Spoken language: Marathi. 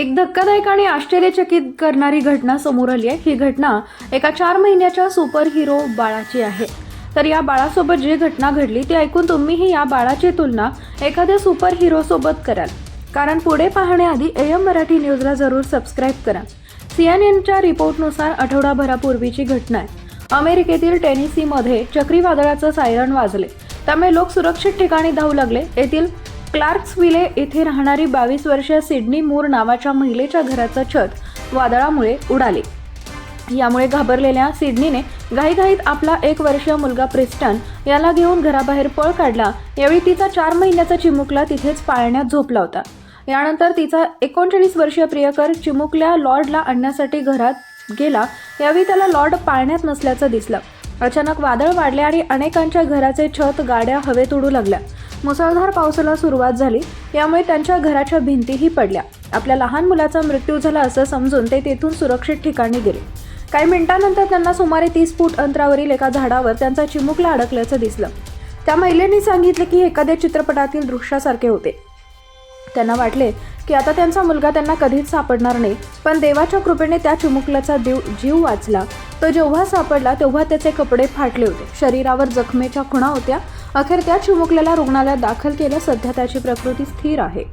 एक धक्कादायक आणि आश्चर्यचकित करणारी घटना समोर आली आहे. ही घटना एका चार महिन्याच्या सुपर हिरो बाळाची आहे. तर या बाळासोबत जी घटना घडली ती ऐकून तुम्हीही या बाळाची तुलना एखाद्या सुपर हिरो सोबत कराल. कारण पुढे पाहण्याआधी ए एम मराठी न्यूजला जरूर सबस्क्राईब करा. सी एन एनच्या रिपोर्टनुसार आठवडाभरापूर्वीची घटना आहे. अमेरिकेतील टेनिसीमध्ये चक्रीवादळाचं सायरन वाजले. त्यामुळे लोक सुरक्षित ठिकाणी धावू लागले. येथील क्लार्क्सविले येथे राहणारी बावीस वर्षीय सिडनी मूर नावाच्या महिलेच्या घराचं छत वादळामुळे उडाले. यामुळे घाबरलेल्या सिडनीने घाईघाईत आपला एक वर्षीय मुलगा प्रिस्टन याला घेऊन घराबाहेर पळ काढला. यावेळी तिचा चार महिन्याचा चिमुकला तिथेच पाळण्यात झोपला होता. यानंतर तिचा एकोणचाळीस वर्षीय प्रियकर चिमुकल्या लॉर्डला आणण्यासाठी घरात गेला. यावेळी त्याला लॉर्ड पाळण्यात नसल्याचं दिसलं. अचानक वादळ वाढले आणि अनेकांच्या घराचे छत गाड्या हवेत उडू लागल्या. मुसळधार पावसाला सुरुवात झाली. यामुळे त्यांच्या घराच्या भिंतीही पडल्या. आपल्या लहान मुलाचा मृत्यू झाला असं समजून ते तेथून सुरक्षित ठिकाणी गेले. काही मिनिटांनंतर त्यांना सुमारे तीस फूट अंतरावरील एका झाडावर त्यांचा चिमुकला अडकल्याचं दिसलं. त्या महिलेने सांगितले की हे एखाद्या चित्रपटातील दृश्यासारखे होते. त्यांना वाटले की आता त्यांचा मुलगा त्यांना कधीच सापडणार नाही पण देवाच्या कृपेने त्या चिमुकल्याचा देव जीव वाचला. तो जेव्हा सापडला तेव्हा त्याचे कपडे फाटले होते. शरीरावर जखमेच्या खुणा होत्या अखेर त्या चिमुकल्याला रुग्णालयात दाखल केलं सध्या त्याची प्रकृती स्थिर आहे.